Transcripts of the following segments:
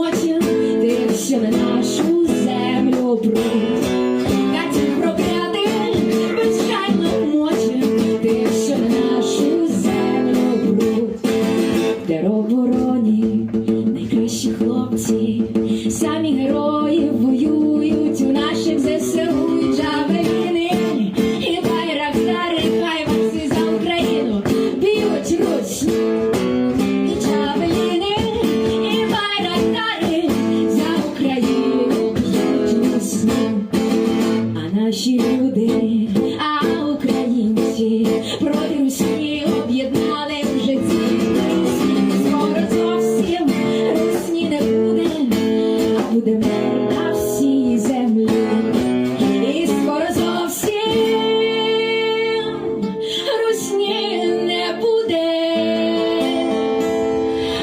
мочі, ти що на нашу землю бруд. Катів прокляти безжально мочі, ти що на нашу землю бруд. Теробороні а буде мир на всій землі. І скоро зовсім Русні не буде,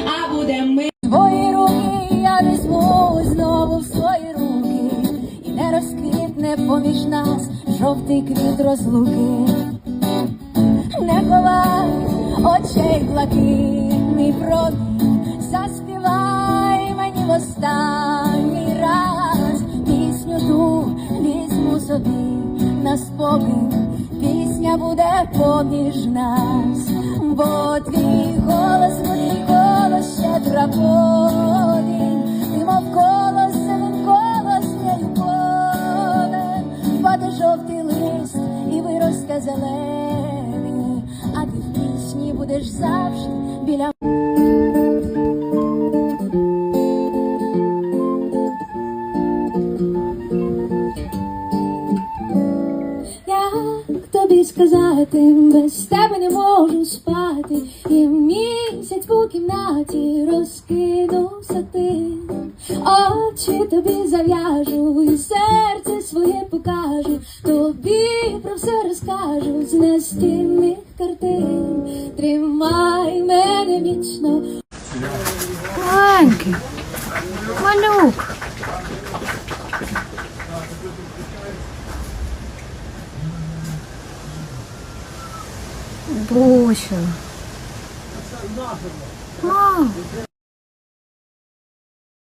а буде мир. Твої руки я візьму знову в свої руки, і не розквітне поміж нас жовтий квіт розлуки. Не ховай очей блакитний промінь, заспівай мені в на спокій. Пісня буде поміж нас, бо твій голос, бо твій голос щедра повінь, ти мов колос, він колос не любовен, впаде жовтий лист і виросте зелений, а ти в пісні будеш завжди біля. Сказати, без тебе не можу спати, і місяць по кімнаті розкинувся ти, очі тобі зав'яжу, і серце своє покажу, тобі про все розкажу з настінних картин. Тримай мене міцно. Маленький. Буся. Мам.